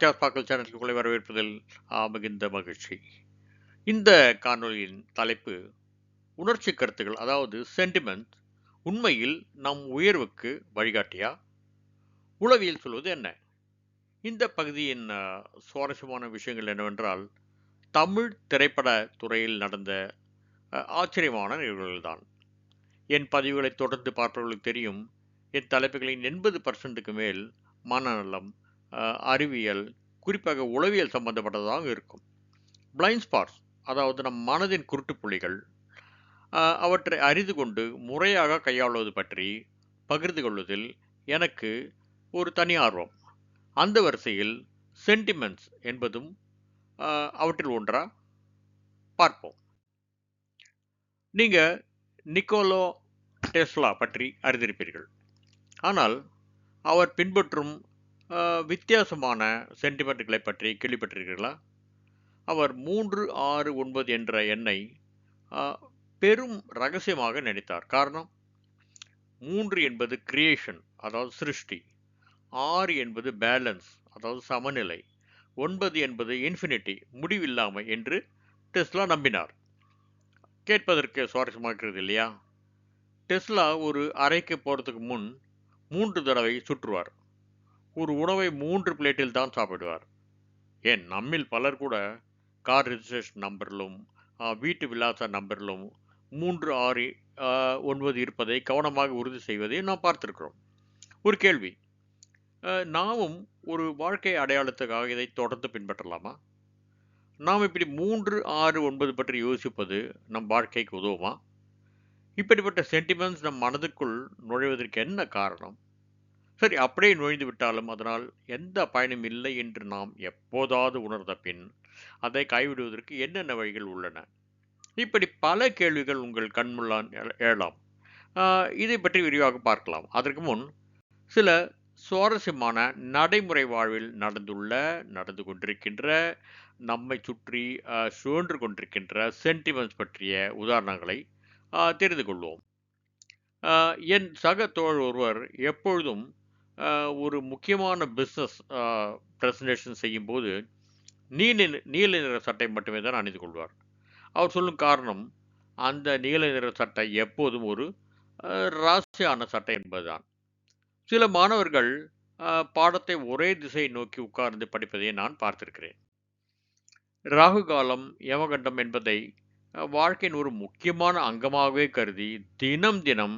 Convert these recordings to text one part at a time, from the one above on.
நண்பர்களே பாக்கல் சேனலுக்கு உங்களை வரவேற்பதில் மிகுந்த மகிழ்ச்சி. இந்த காணொளியின் தலைப்பு உணர்ச்சி கருத்துகள் அதாவது சென்டிமெண்ட் உண்மையில் நம் உயர்வுக்கு வழிகாட்டியா? உளவியல் சொல்வது என்ன? இந்த பகுதியின் சுவாரஸ்யமான விஷயங்கள் என்னவென்றால் தமிழ் திரைப்பட துறையில் நடந்த ஆச்சரியமான நிகழ்வுகள்தான். என் பதிவுகளை தொடர்ந்து பார்ப்பவர்களுக்கு தெரியும் என் தலைப்புகளின் எண்பது பர்சன்ட்டுக்கு மேல் மனநலம் அறிவியல் குறிப்பாக உளவியல் சம்பந்தப்பட்டதாக இருக்கும். பிளைண்ட் ஸ்பாட்ஸ் அதாவது நம் மனதின் குருட்டுப்புள்ளிகள் புள்ளிகள் அவற்றை அறிந்து கொண்டு முறையாக கையாளுவது பற்றி பகிர்ந்து கொள்வதில் எனக்கு ஒரு தனி ஆர்வம். அந்த வரிசையில் சென்டிமெண்ட்ஸ் என்பதும் அவற்றில் ஒன்றா பார்ப்போம். நீங்கள் நிக்கோலோ டெஸ்லா பற்றி அறிந்திருப்பீர்கள். ஆனால் அவர் பின்பற்றும் வித்தியாசமான சென்டிமெண்ட்டுகளை பற்றி கேள்விப்பட்டிருக்கிறீர்களா? அவர் மூன்று ஆறு ஒன்பது என்ற எண்ணை பெரும் ரகசியமாக நினைத்தார். காரணம் மூன்று என்பது கிரியேஷன் அதாவது சிருஷ்டி. ஆறு என்பது பேலன்ஸ் அதாவது சமநிலை. ஒன்பது என்பது இன்ஃபினிட்டி முடிவில்லாமை என்று டெஸ்லா நம்பினார். கேட்பதற்கு சுவாரஸ்யமாக இருக்கிறது இல்லையா? டெஸ்லா ஒரு அறைக்கு போகிறதுக்கு முன் மூன்று தடவை சுற்றுவார். ஒரு உணவை மூன்று பிளேட்டில் தான் சாப்பிடுவார். ஏன்? நம்மில் பலர் கூட கார் ரிஜிஸ்ட்ரேஷன் நம்பரிலும் வீட்டு விலாச நம்பரிலும் மூன்று ஆறு ஒன்பது இருப்பதை கவனமாக உறுதி செய்வதை நாம் பார்த்திருக்கிறோம். ஒரு கேள்வி. நாமும் ஒரு வாழ்க்கை அடையாளத்துக்காக இதை தொடர்ந்து பின்பற்றலாமா? நாம் இப்படி மூன்று ஆறு ஒன்பது பற்றி யோசிப்பது நம் வாழ்க்கைக்கு உதவுமா? இப்படிப்பட்ட சென்டிமெண்ட்ஸ் நம் மனதுக்குள் நுழைவதற்கு என்ன காரணம்? சரி அப்படியே நுழைந்து விட்டாலும் அதனால் எந்த பயனும் இல்லை என்று நாம் எப்போதாவது உணர்ந்த பின் அதை கைவிடுவதற்கு என்னென்ன வழிகள் உள்ளன? இப்படி பல கேள்விகள் உங்கள் கண்முள்ளான் எழ- எழலாம். இதை பற்றி விரிவாக பார்க்கலாம். அதற்கு முன் சில சுவாரஸ்யமான நடைமுறை வாழ்வில் நடந்துள்ள நடந்து கொண்டிருக்கின்ற நம்மை சுற்றி சுழன்று கொண்டிருக்கின்ற சென்டிமெண்ட்ஸ் பற்றிய உதாரணங்களை தெரிந்து கொள்வோம். என் சக தோழ் ஒருவர் எப்பொழுதும் ஒரு முக்கியமான பிஸ்னஸ் ப்ரெசன்டேஷன் செய்யும்போது நீல நீல நிற சட்டை மட்டுமே தான் அணிந்து கொள்வார். அவர் சொல்லும் காரணம் அந்த நீல நிற சட்டை எப்போதும் ஒரு ராசியான சட்டை என்பதுதான். சில மாணவர்கள் பாடத்தை ஒரே திசையை நோக்கி உட்கார்ந்து படிப்பதை நான் பார்த்திருக்கிறேன். ராகு காலம் யமகண்டம் என்பதை வாழ்க்கையின் ஒரு முக்கியமான அங்கமாகவே கருதி தினம் தினம்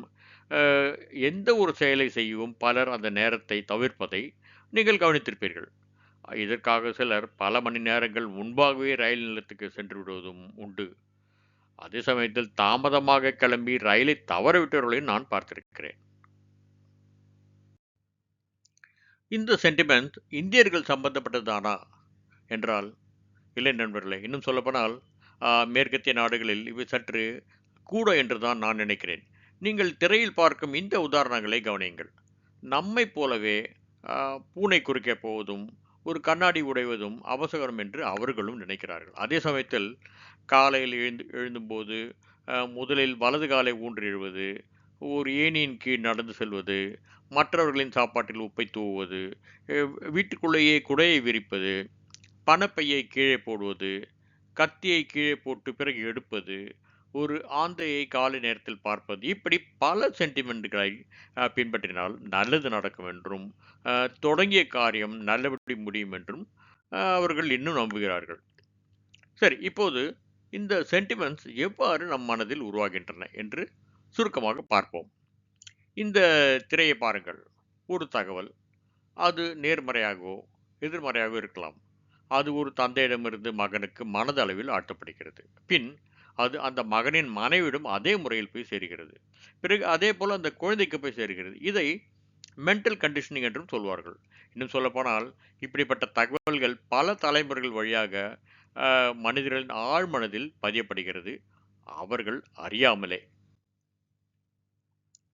எந்த ஒரு செயலை செய்யவும் பலர் அந்த நேரத்தை தவிர்ப்பதை நீங்கள் கவனித்திருப்பீர்கள். இதற்காக சிலர் பல மணி நேரங்கள் முன்பாகவே ரயில் நிலையத்துக்கு சென்று விடுவதும் உண்டு. அதே சமயத்தில் தாமதமாக கிளம்பி ரயிலை தவறவிட்டவர்களையும் நான் பார்த்திருக்கிறேன். இந்த சென்டிமெண்ட் இந்தியர்கள் சம்பந்தப்பட்டதானா என்றால் இல்லை நண்பர்களே இன்னும் சொல்லப்போனால் மேற்கத்திய நாடுகளில் இவை சற்று கூட என்று தான் நான் நினைக்கிறேன். நீங்கள் திரையில் பார்க்கும் இந்த உதாரணங்களை கவனியுங்கள். நம்மை போலவே பூனை குறுக்கே போவதும் ஒரு கண்ணாடி உடைவதும் அவசரம் என்று அவர்களும் நினைக்கிறார்கள். அதே சமயத்தில் காலையில் எழுந்து எழுந்தும்போது முதலில் வலது காலை ஊன்றி எழுவது ஒரு ஏணியின் கீழ் நடந்து செல்வது மற்றவர்களின் சாப்பாட்டில் உப்பை தூவுவது வீட்டுக்குள்ளேயே குடையை விரிப்பது பணப்பையை கீழே போடுவது கத்தியை கீழே போட்டு பிறகு எடுப்பது ஒரு ஆந்தையை காலை நேரத்தில் பார்ப்பது இப்படி பல சென்டிமெண்ட்களை பின்பற்றினால் நல்லது நடக்கும் என்றும் அஹ், தொடங்கிய காரியம் நல்லபடி முடியும் என்றும் அஹ், அவர்கள் இன்னும் நம்புகிறார்கள். சரி இப்போது இந்த சென்டிமெண்ட்ஸ் எவ்வாறு நம் மனதில் உருவாகின்றன என்று சுருக்கமாக பார்ப்போம். இந்த திரையை பாருங்கள். ஒரு தகவல். அது நேர்மறையாகவோ எதிர்மறையாகவோ இருக்கலாம். அது ஒரு தந்தையிடமிருந்து மகனுக்கு மனதளவில் ஆட்டப்படுகிறது. பின் அது அந்த மகனின் மனைவிடம் அதே முறையில் போய் சேர்கிறது. பிறகு அதே போல் அந்த குழந்தைக்கு போய் சேர்கிறது. இதை மென்டல் கண்டிஷனிங் என்றும் சொல்வார்கள். இன்னும் சொல்லப்போனால் இப்படிப்பட்ட தகவல்கள் பல தலைமுறைகள் வழியாக மனிதர்களின் ஆழ்மனதில் பதியப்படுகிறது. அவர்கள் அறியாமலே.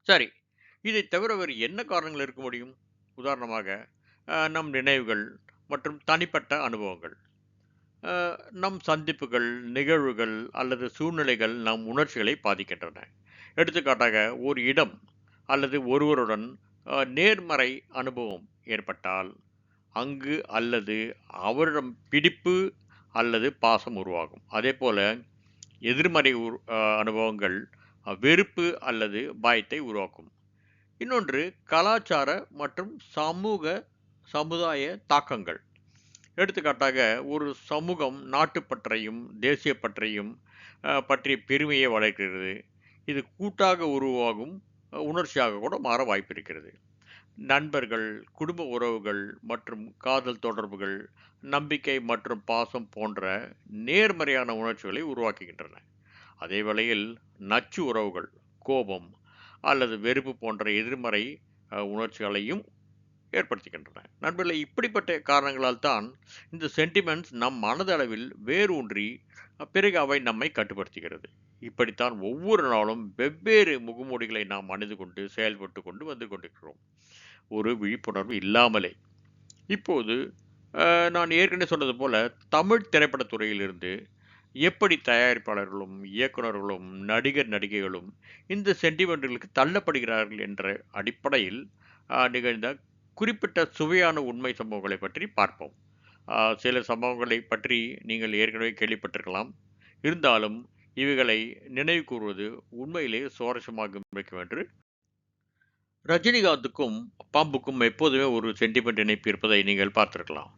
சரி இதை தவிர வேறு என்ன காரணங்கள் இருக்க முடியும்? உதாரணமாக நம் நினைவுகள் மற்றும் தனிப்பட்ட அனுபவங்கள். நம் சந்திப்புகள் நிகழ்வுகள் அல்லது சூழ்நிலைகள் நம் உணர்ச்சிகளை பாதிக்கின்றன. எடுத்துக்காட்டாக ஒரு இடம் அல்லது ஒருவருடன் நேர்மறை அனுபவம் ஏற்பட்டால் அங்கு அல்லது அவரிடம் பிடிப்பு அல்லது பாசம் உருவாகும். அதே போல் எதிர்மறை அனுபவங்கள் வெறுப்பு அல்லது பயத்தை உருவாக்கும். இன்னொன்று கலாச்சார மற்றும் சமூக சமுதாய தாக்கங்கள். எடுத்துக்காட்டாக ஒரு சமூகம் நாட்டுப்பற்றையும் தேசியப்பற்றையும் பற்றிய பெருமையை வளர்க்கிறது. இது கூட்டாக உருவாகும் உணர்ச்சியாக கூட மாற வாய்ப்பு இருக்கிறது நண்பர்கள் குடும்ப உறவுகள் மற்றும் காதல் தொடர்புகள் நம்பிக்கை மற்றும் பாசம் போன்ற நேர்மறையான உணர்ச்சிகளை உருவாக்குகின்றன. அதே வேளையில் நச்சு உறவுகள் கோபம் அல்லது வெறுப்பு போன்ற எதிர்மறை உணர்ச்சிகளையும் ஏற்படுத்துகின்றன நண்பர்களை இப்படிப்பட்ட காரணங்களால் தான் இந்த சென்டிமெண்ட்ஸ் நம் மனதளவில் வேரூன்றி பிறகு அவை நம்மை கட்டுப்படுத்துகிறது. இப்படித்தான் ஒவ்வொரு நாளும் வெவ்வேறு முகமூடிகளை நாம் அணிந்து கொண்டு செயல்பட்டு கொண்டு வந்து கொண்டிருக்கிறோம். ஒரு விழிப்புணர்வு இல்லாமலே. இப்போது நான் ஏற்கனவே சொன்னது போல தமிழ் திரைப்படத்துறையிலிருந்து எப்படி தயாரிப்பாளர்களும் இயக்குனர்களும் நடிகர் நடிகைகளும் இந்த சென்டிமெண்ட்களுக்கு தள்ளப்படுகிறார்கள் என்ற அடிப்படையில் நிகழ்ந்த குறிப்பிட்ட சுவையான உண்மை சம்பவங்களை பற்றி பார்ப்போம். சில சம்பவங்களை பற்றி நீங்கள் ஏற்கனவே கேள்விப்பட்டிருக்கலாம். இருந்தாலும் இவைகளை நினைவு கூறுவது உண்மையிலேயே சுவாரஸ்யமாக இருக்கும் என்று. ரஜினிகாந்துக்கும் பாம்புக்கும் எப்போதுமே ஒரு சென்டிமெண்ட் இணைப்பு இருப்பதை நீங்கள் பார்த்திருக்கலாம்.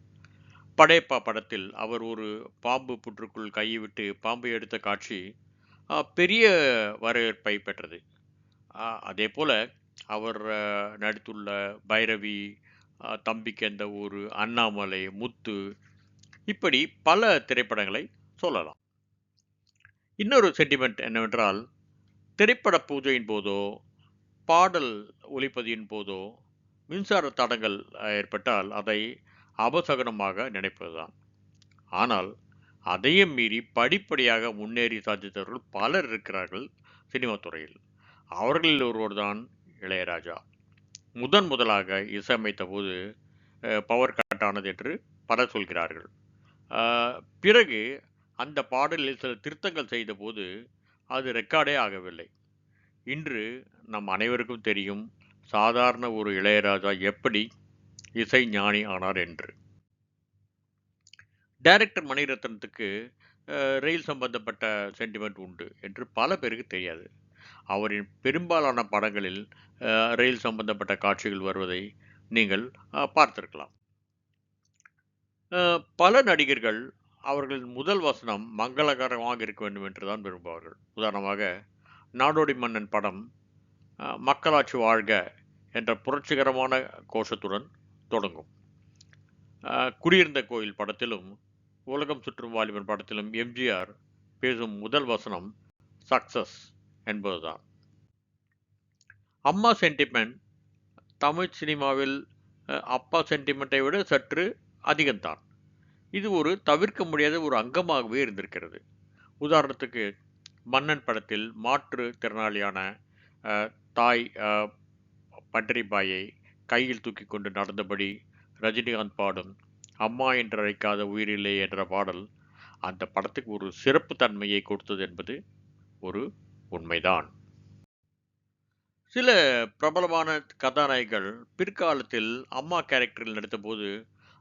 படையப்பா படத்தில் அவர் ஒரு பாம்பு புற்றுக்குள் கையை விட்டு பாம்பு எடுத்த காட்சி பெரிய வரவேற்பை பெற்றது. அதே போல அவர் நடித்துள்ள பைரவி தம்பிக்கு எந்த ஊர் அண்ணாமலை முத்து இப்படி பல திரைப்படங்களை சொல்லலாம். இன்னொரு சென்டிமெண்ட் என்னவென்றால் திரைப்பட பூஜையின் போதோ பாடல் ஒலிப்பதியின் போதோ மின்சார தடங்கள் ஏற்பட்டால் அதை அபசகனமாக நினைப்பதுதான். ஆனால் அதையும் மீறி படிப்படியாக முன்னேறி சாதித்தவர்கள் பலர் இருக்கிறார்கள் சினிமா துறையில். அவர்களில் ஒருவர் தான் இளையராஜா. முதன் முதலாக இசையமைத்த போது பவர் கட் ஆனது என்று பலர் சொல்கிறார்கள். பிறகு அந்த பாடலில் சில திருத்தங்கள் செய்தபோது அது ரெக்கார்டே ஆகவில்லை. இன்று நம் அனைவருக்கும் தெரியும் சாதாரண ஒரு இளையராஜா எப்படி இசை ஞானி ஆனார் என்று. டைரக்டர் மணிரத்னத்துக்கு ரயில் சம்பந்தப்பட்ட சென்டிமெண்ட் உண்டு என்று பல பேருக்கு தெரியாது. அவரின் பெரும்பாலான படங்களில் ரயில் சம்பந்தப்பட்ட காட்சிகள் வருவதை நீங்கள் பார்த்திருக்கலாம். பல நடிகர்கள் அவர்களின் முதல் வசனம் மங்களகரமாக இருக்க வேண்டும் என்று தான் விரும்புவார்கள். உதாரணமாக நாடோடி மன்னன் படம் மக்களாட்சி வாழ்க என்ற புரட்சிகரமான கோஷத்துடன் தொடங்கும். குடியிருந்த கோயில் படத்திலும் உலகம் சுற்றும் வாலிபன் படத்திலும் எம்ஜிஆர் பேசும் முதல் வசனம் சக்சஸ். என்பதுதான். அம்மா சென்டிமெண்ட் தமிழ் சினிமாவில் அப்பா சென்டிமெண்ட்டை விட சற்று அதிகம்தான். இது ஒரு தவிர்க்க முடியாத ஒரு அங்கமாகவே இருந்திருக்கிறது. உதாரணத்துக்கு மன்னன் படத்தில் மாற்று திறனாளியான தாய் அஹ், கையில் தூக்கி கொண்டு நடந்தபடி ரஜினிகாந்த் பாடும் அம்மா என்று அழைக்காத உயிரில்லை என்ற பாடல் அந்த படத்துக்கு ஒரு சிறப்பு தன்மையை கொடுத்தது என்பது ஒரு உண்மைதான். சில பிரபலமான கதாநாயகிகள் பிற்காலத்தில் அம்மா கேரக்டரில் நடித்தபோது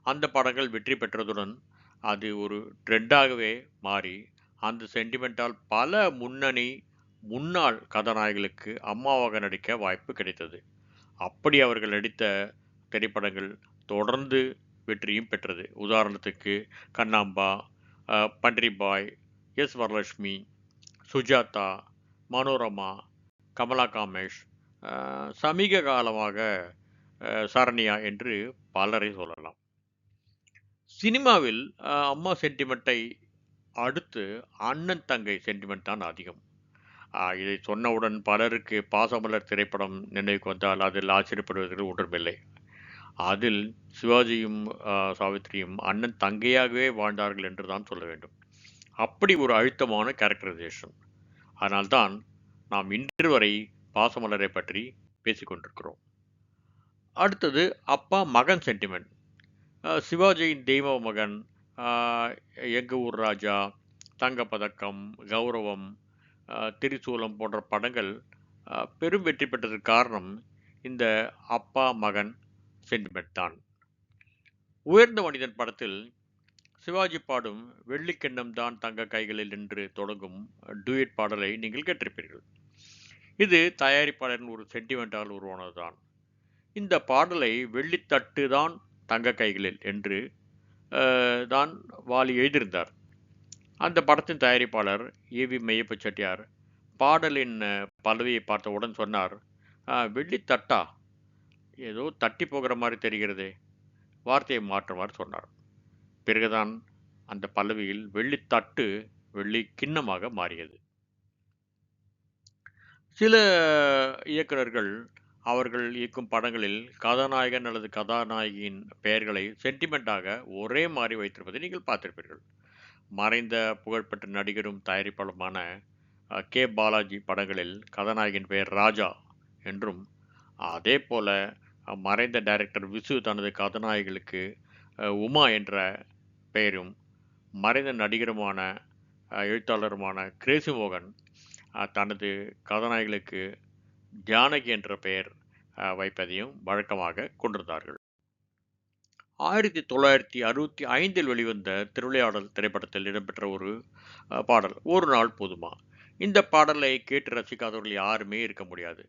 அந்த படங்கள் வெற்றி பெற்றதுடன் அது ஒரு ட்ரெண்டாகவே மாறி அந்த சென்டிமெண்டால் பல முன்னணி முன்னாள் கதாநாயகிகளுக்கு அம்மாவாக நடிக்க வாய்ப்பு கிடைத்தது. அப்படி அவர்கள் நடித்த திரைப்படங்கள் தொடர்ந்து வெற்றியும் பெற்றது. உதாரணத்துக்கு கண்ணாம்பா பன்றிபாய் எஸ். வரலட்சுமி சுஜாதா மனோரமா கமலா காமேஷ் சமீக காலமாக சரண்யா என்று பலரை சொல்லலாம். சினிமாவில் அம்மா சென்டிமெண்ட்டை அடுத்து அண்ணன் தங்கை சென்டிமெண்ட் தான் அதிகம். இதை சொன்னவுடன் பலருக்கு பாசமலர் திரைப்படம் நினைவுக்கு வந்தால் அதில் ஆச்சரியப்படுவதற்கு ஒன்றுமில்லை. அதில் சிவாஜியும் சாவித்திரியும் அண்ணன் தங்கையாகவே வாழ்ந்தார்கள் என்று தான் சொல்ல வேண்டும். அப்படி ஒரு அழுத்தமான கேரக்டரைசேஷன் அதனால்தான் நாம் இன்று வரை பாசமலரை பற்றி பேசிக்கொண்டிருக்கிறோம். அடுத்தது அப்பா மகன் சென்டிமெண்ட் சிவாஜியின் தெய்வ மகன் எங்கள் ஊர் ராஜா தங்கப்பதக்கம் கௌரவம் திரிசூலம் போன்ற படங்கள் பெரும் வெற்றி பெற்றதற்கு காரணம் இந்த அப்பா மகன் சென்டிமெண்ட் தான். உயர்ந்த மனிதன் படத்தில் சிவாஜி பாடும் வெள்ளிக்கிண்ணம் தான் தங்க கைகளில் என்று தொடங்கும் டூயட் பாடலை நீங்கள் கேட்டிருப்பீர்கள். இது தயாரிப்பாளரின் ஒரு சென்டிமெண்டால் உருவானதுதான். இந்த பாடலை வெள்ளித்தட்டு தான் தங்க கைகளில் என்று தான் வாலி எழுதியிருந்தார். அந்த படத்தின் தயாரிப்பாளர் ஏவி மெய்யப்ப செட்டியார் பாடலின் பதவியை பார்த்தவுடன் சொன்னார் வெள்ளித்தட்டா? ஏதோ தட்டி போகிற மாதிரி தெரிகிறதே. வார்த்தையை மாற்றுமாறு சொன்னார். பிறகுதான் அந்த பல்லவியில் வெள்ளித்தட்டு வெள்ளி கிண்ணமாக மாறியது. சில இயக்குனர்கள் அவர்கள் இயக்கும் படங்களில் கதாநாயகன் அல்லது கதாநாயகியின் பெயர்களை சென்டிமெண்ட்டாக ஒரே மாறி வைத்திருப்பதை நீங்கள் பார்த்திருப்பீர்கள். மறைந்த புகழ்பெற்ற நடிகரும் தயாரிப்பாளருமான கே. பாலாஜி படங்களில் கதாநாயகின் பெயர் ராஜா என்றும் அதே போல மறைந்த டைரக்டர் விசு தனது கதாநாயகிகளுக்கு உமா என்ற பெயரும் மறைந்த நடிகருமான எழுத்தாளருமான கிரேசி மோகன் தனது கதாநாயகளுக்கு ஜானகி என்ற பெயர் வைப்பதையும் வழக்கமாக கொண்டிருந்தார்கள். ஆயிரத்தி தொள்ளாயிரத்தி அறுபத்தி ஐந்தில் வெளிவந்த திருவிளையாடல் திரைப்படத்தில் இடம்பெற்ற ஒரு பாடல் ஒரு நாள் போதுமா? இந்த பாடலை கேட்டு ரசிக்காதவர்கள் யாருமே இருக்க முடியாது.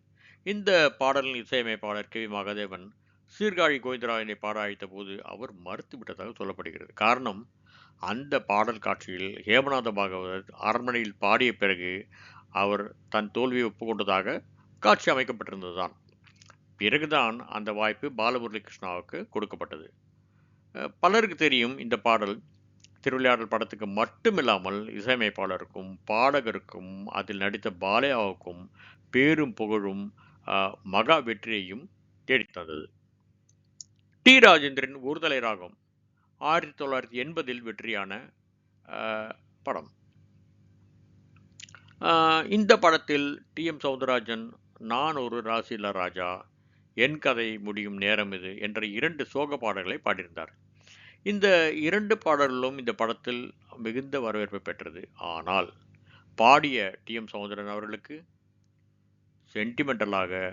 இந்த பாடலின் இசையமைப்பாளர் கே வி மகாதேவன் சீர்காழி கோவிந்தராயனை பாட போது அவர் மறுத்து விட்டதாக சொல்லப்படுகிறது. காரணம் அந்த பாடல் காட்சியில் ஹேமநாத பாகவதர் அரண்மனையில் பாடிய பிறகு அவர் தன் தோல்வியை ஒப்புக்கொண்டதாக காட்சி அமைக்கப்பட்டிருந்ததுதான். பிறகுதான் அந்த வாய்ப்பு பாலமுரளி கிருஷ்ணாவுக்கு கொடுக்கப்பட்டது பலருக்கு தெரியும் இந்த பாடல். திருவிளையாடல் படத்துக்கு மட்டுமில்லாமல் இசையமைப்பாளருக்கும் பாடகருக்கும் அதில் நடித்த பாலையாவுக்கும் பேரும் புகழும் மகா வெற்றியையும் தேடித் தந்தது டி ராஜேந்திரன் ஒருதலை ராகம் ஆயிரத்தி தொள்ளாயிரத்தி எண்பதில் வெற்றியான படம். இந்த படத்தில் டி எம் சவுந்தரராஜன் நான் ஒரு ராசில ராஜா என் கதை முடியும் நேரம் இது என்ற இரண்டு சோக பாடல்களை பாடியிருந்தார். இந்த இரண்டு பாடல்களும் இந்த படத்தில் மிகுந்த வரவேற்பை பெற்றது. ஆனால் பாடிய டி எம் சௌந்தரன் அவர்களுக்கு சென்டிமெண்டலாக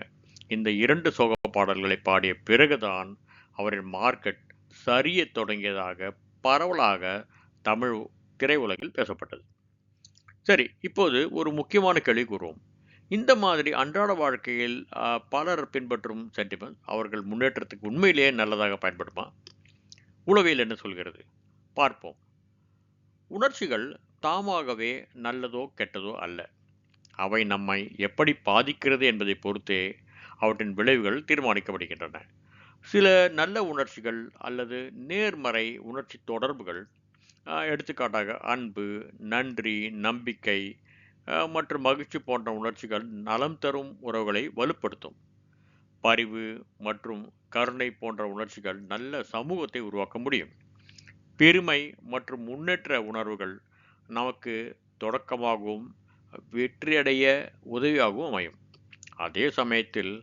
இந்த இரண்டு சோக பாடல்களை பாடிய பிறகுதான் அவரின் மார்க்கெட் சரியத் தொடங்கியதாக பரவலாக தமிழ் திரையுலகில் பேசப்பட்டது. சரி இப்போது ஒரு முக்கியமான கேள்வி கூறுவோம். இந்த மாதிரி அன்றாட வாழ்க்கையில் பலர் பின்பற்றும் சென்டிமெண்ட் அவர்கள் முன்னேற்றத்துக்கு உண்மையிலேயே நல்லதாக பயன்படுமா? உளவியல் என்ன சொல்கிறது? பார்ப்போம். உணர்ச்சிகள் தாமாகவே நல்லதோ கெட்டதோ அல்ல. அவை நம்மை எப்படி பாதிக்கிறது என்பதை பொறுத்தே அவற்றின் விளைவுகள் தீர்மானிக்கப்படுகின்றன. சில நல்ல உணர்ச்சிகள் அல்லது நேர்மறை உணர்ச்சி தொடர்புகள் எடுத்துக்காட்டாக அன்பு நன்றி நம்பிக்கை மற்றும் மகிழ்ச்சி போன்ற உணர்ச்சிகள் நலம் தரும் உறவுகளை வலுப்படுத்தும். பரிவு மற்றும் கருணை போன்ற உணர்ச்சிகள் நல்ல சமூகத்தை உருவாக்க முடியும். பெருமை மற்றும் முன்னேற்ற உணர்வுகள் நமக்கு தொடக்கமாகவும் வெற்றியடைய உதவியாகவும் அமையும். அதே சமயத்தில்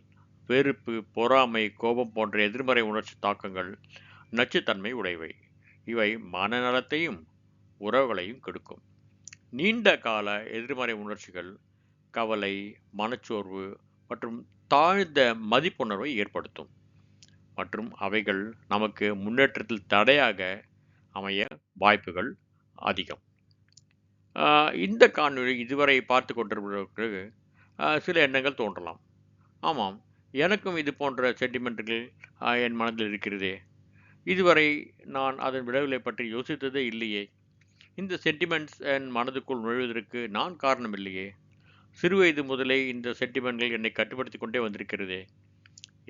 வெறுப்பு பொறாமை கோபம் போன்ற எதிர்மறை உணர்ச்சி தாக்கங்கள் நச்சுத்தன்மை உடையவை. இவை மனநலத்தையும் உறவுகளையும் கெடுக்கும். நீண்ட கால எதிர்மறை உணர்ச்சிகள் கவலை மனச்சோர்வு மற்றும் தாழ்ந்த மதிப்புணர்வை ஏற்படுத்தும். மற்றும் அவைகள் நமக்கு முன்னேற்றத்தில் தடையாக அமைய வாய்ப்புகள் அதிகம். இந்த காணொலி இதுவரை பார்த்து கொண்டிருப்பவர்களுக்கு சில எண்ணங்கள் தோன்றலாம். ஆமாம் எனக்கும் இது போன்ற சென்டிமெண்ட்டுகள் என் மனதில் இருக்கிறதே. இதுவரை நான் அதன் விளைவுகளை பற்றி யோசித்ததே இல்லையே. இந்த சென்டிமெண்ட்ஸ் என் மனதுக்குள் நுழைவதற்கு நான் காரணம் இல்லையே. சிறுவயது முதலே இந்த சென்டிமெண்ட்கள் என்னை கட்டுப்படுத்தி கொண்டே வந்திருக்கிறதே.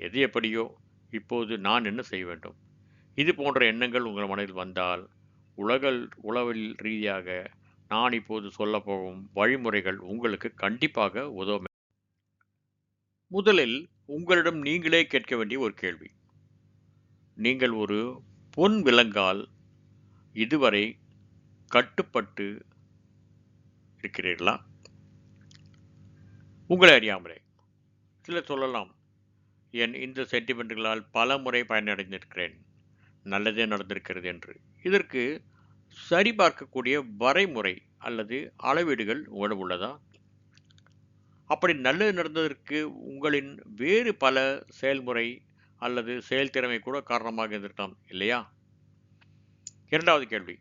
எது எப்படியோ இப்போது நான் என்ன செய்ய வேண்டும்? இது போன்ற எண்ணங்கள் உங்கள் மனதில் வந்தால் உலகல் உளவில் ரீதியாக நான் இப்போது சொல்லப்போகும் வழிமுறைகள் உங்களுக்கு கண்டிப்பாக உதவும். முதலில் உங்களிடம் நீங்களே கேட்க வேண்டிய ஒரு கேள்வி. நீங்கள் ஒரு பொன் விலங்கால் இதுவரை கட்டுப்பட்டு இருக்கிறீர்களா? உங்களை அறியாமலே. சிலர் சொல்லலாம். என் இந்த சென்டிமெண்ட்டுகளால் பல முறை பயனடைந்திருக்கிறேன். நல்லதே நடந்திருக்கிறது என்று. இதற்கு சரிபார்க்கக்கூடிய வரைமுறை அல்லது அளவீடுகள் உங்களிடம் உள்ளதா? அப்படி நல்லது நடந்ததற்கு உங்களின் வேறு பல செயல்முறை அல்லது செயல்திறமை கூட காரணமாக இருந்திருக்கலாம் இல்லையா? இரண்டாவது கேள்வி.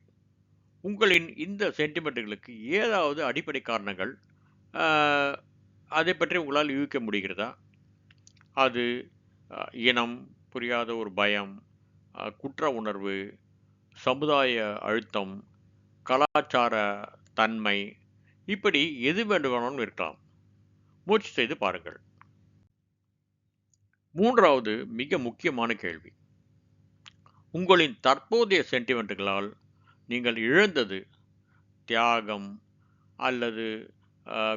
உங்களின் இந்த சென்டிமெண்ட்டுகளுக்கு ஏதாவது அடிப்படை காரணங்கள் அதை பற்றி உங்களால் யூகிக்க முடிகிறதா? அது இனம் புரியாத ஒரு பயம் குற்ற உணர்வு சமுதாய அழுத்தம் கலாச்சார தன்மை இப்படி எது வேண்டுமானாலும் இருக்கலாம். முயற்சி செய்து பாருங்கள். மூன்றாவது மிக முக்கியமான கேள்வி. உங்களின் தற்போதைய சென்டிமெண்ட்டுகளால் நீங்கள் இழந்தது தியாகம் அல்லது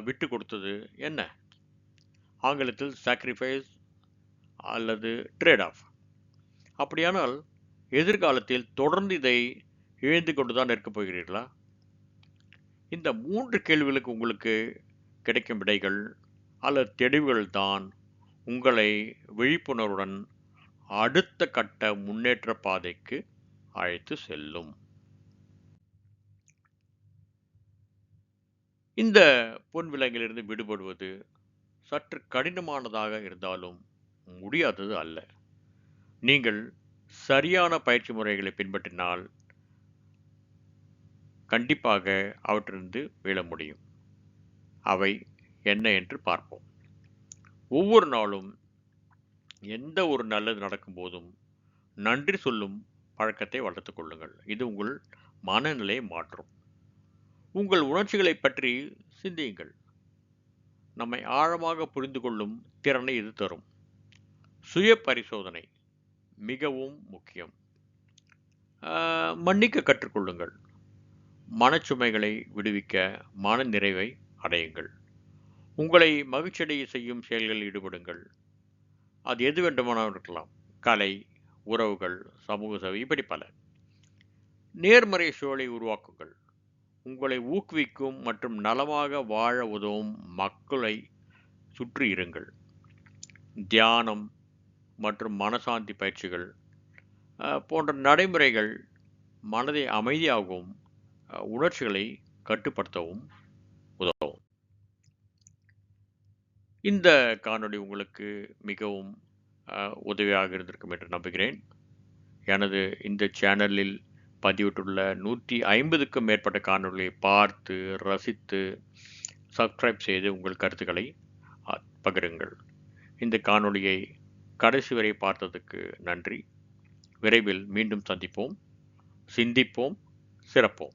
விட்டு கொடுத்தது என்ன? ஆங்கிலத்தில் சாக்ரிஃபைஸ் அல்லது ட்ரேட் ஆஃப் அப்படியானால் எதிர்காலத்தில் தொடர்ந்து இதை இழந்து கொண்டு தான் இருக்கப் போகிறீர்களா? இந்த மூன்று கேள்விகளுக்கு உங்களுக்கு கிடைக்கும் விடைகள் அல்லது தெளிவுகள் தான் உங்களை விழிப்புணர்வுடன் அடுத்த கட்ட முன்னேற்ற பாதைக்கு அழைத்து செல்லும். இந்த பொன் விலங்கிலிருந்து விடுபடுவது சற்று கடினமானதாக இருந்தாலும் முடியாதது அல்ல. நீங்கள் சரியான பயிற்சி முறைகளை பின்பற்றினால் கண்டிப்பாக அவற்றிலிருந்து மீள முடியும். அவை என்ன என்று பார்ப்போம். ஒவ்வொரு நாளும் எந்த ஒரு நல்லது நடக்கும்போதும் நன்றி சொல்லும் பழக்கத்தை வளர்த்துக் கொள்ளுங்கள். இது உங்கள் மனநிலையை மாற்றும். உங்கள் உணர்ச்சிகளை பற்றி சிந்தியுங்கள். நம்மை ஆழமாக புரிந்து கொள்ளும் திறனை இது தரும். சுய பரிசோதனை மிகவும் முக்கியம். மன்னிக்க கற்றுக்கொள்ளுங்கள். மனச்சுமைகளை விடுவிக்க மன நிறைவை அடையுங்கள். உங்களை மகிழ்ச்சியடைய செய்யும் செயல்களில் ஈடுபடுங்கள். அது எது வேண்டுமானாலும் இருக்கலாம். கலை உறவுகள் சமூக சேவை இப்படி பல. நேர்மறை சூழலை உருவாக்குங்கள். உங்களை ஊக்குவிக்கும் மற்றும் நலமாக வாழ உதவும் மக்களை சுற்றி இருங்கள். தியானம் மற்றும் மனசாந்தி பயிற்சிகள் போன்ற நடைமுறைகள் மனதை அமைதியாகவும் உணர்ச்சிகளை கட்டுப்படுத்தவும் உதவும் இந்த காணொளி உங்களுக்கு மிகவும் உதவியாக இருந்திருக்கும் என்று நம்புகிறேன். எனது இந்த சேனலில் பதிவிட்டுள்ள நூற்றி ஐம்பதுக்கும் மேற்பட்ட காணொளியை பார்த்து ரசித்து சப்ஸ்கிரைப் செய்து உங்கள் கருத்துக்களை பகிருங்கள். இந்த காணொளியை கடைசி வரை பார்த்ததுக்கு நன்றி. விரைவில் மீண்டும் சந்திப்போம். சிந்திப்போம். சிறப்போம்.